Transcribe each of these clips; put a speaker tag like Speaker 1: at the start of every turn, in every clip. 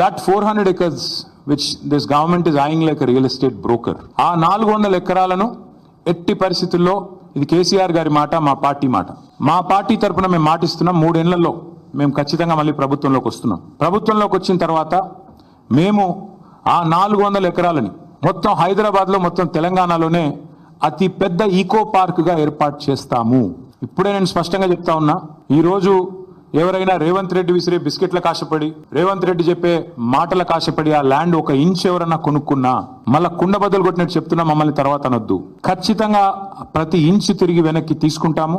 Speaker 1: That four hundred acres which this government is owing like real estate broker ఆ నాలుగు వందల ఎకరాలను ఎట్టి పరిస్థితుల్లో ఇది కేసీఆర్ గారి మాట మా పార్టీ మాట. మా పార్టీ తరపున మేము మాటిస్తున్నాం మూడేళ్ళలో మేము ఖచ్చితంగా మళ్ళీ ప్రభుత్వంలోకి వస్తున్నాం. ప్రభుత్వంలోకి వచ్చిన తర్వాత మేము ఆ నాలుగు వందల ఎకరాలని మొత్తం హైదరాబాద్లో మొత్తం తెలంగాణలోనే అతి పెద్ద ఈకో పార్క్గా ఏర్పాటు చేస్తాము. ఇప్పుడే నేను స్పష్టంగా చెప్తా ఉన్నా ఈరోజు ఎవరైనా రేవంత్ రెడ్డి విసిరే బిస్కెట్ల కాశపడి రేవంత్ రెడ్డి చెప్పే మాటల కాశపడి ఆ ల్యాండ్ ఒక ఇంచ్ ఎవరన్నా కొనుక్కున్నా మళ్ళా కుండ బదులు కొట్టినట్టు చెప్తున్నా మమ్మల్ని తర్వాత అనొద్దు. ఖచ్చితంగా ప్రతి ఇంచ్ తిరిగి వెనక్కి తీసుకుంటాము.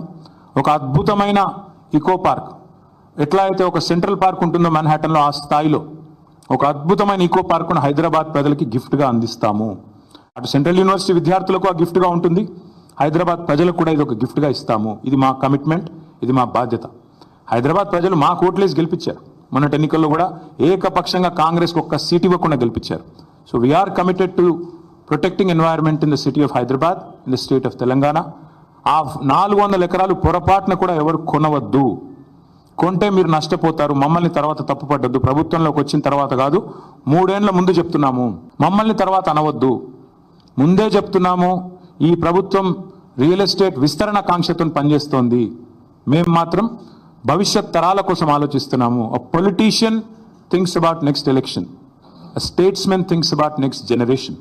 Speaker 1: ఒక అద్భుతమైన ఇకో పార్క్ ఎట్లా అయితే ఒక సెంట్రల్ పార్క్ ఉంటుందో మన్హాటన్లో ఆ స్థాయిలో ఒక అద్భుతమైన ఈకో పార్కును హైదరాబాద్ ప్రజలకి గిఫ్ట్గా అందిస్తాము. అటు సెంట్రల్ యూనివర్సిటీ విద్యార్థులకు ఆ గిఫ్ట్గా ఉంటుంది. హైదరాబాద్ ప్రజలకు కూడా ఇది ఒక గిఫ్ట్గా ఇస్తాము. ఇది మా కమిట్మెంట్ ఇది మా బాధ్యత. హైదరాబాద్ ప్రజలు మా కోట్లేసి గెలిపించారు. మొన్నటి ఎన్నికల్లో కూడా ఏకపక్షంగా కాంగ్రెస్ ఒక్క సీట్ ఇవ్వకుండా గెలిపించారు. So we are committed to protecting environment in the city of Hyderabad in the state of Telangana ఆ నాలుగు వందల ఎకరాలు పొరపాటున కూడా ఎవరు కొనవద్దు. కొంటే మీరు నష్టపోతారు మమ్మల్ని తర్వాత తప్పుపడ్డద్దు. ప్రభుత్వంలోకి వచ్చిన తర్వాత కాదు మూడేండ్ల ముందు చెప్తున్నాము. మమ్మల్ని తర్వాత అనవద్దు. ముందే చెప్తున్నాము ఈ ప్రభుత్వం రియల్ ఎస్టేట్ విస్తరణ కాంక్షతో పనిచేస్తోంది. మేము మాత్రం భవిష్యత్ తరాల కోసం ఆలోచిస్తున్నాము. A politician things about next election a statesmen things about next generation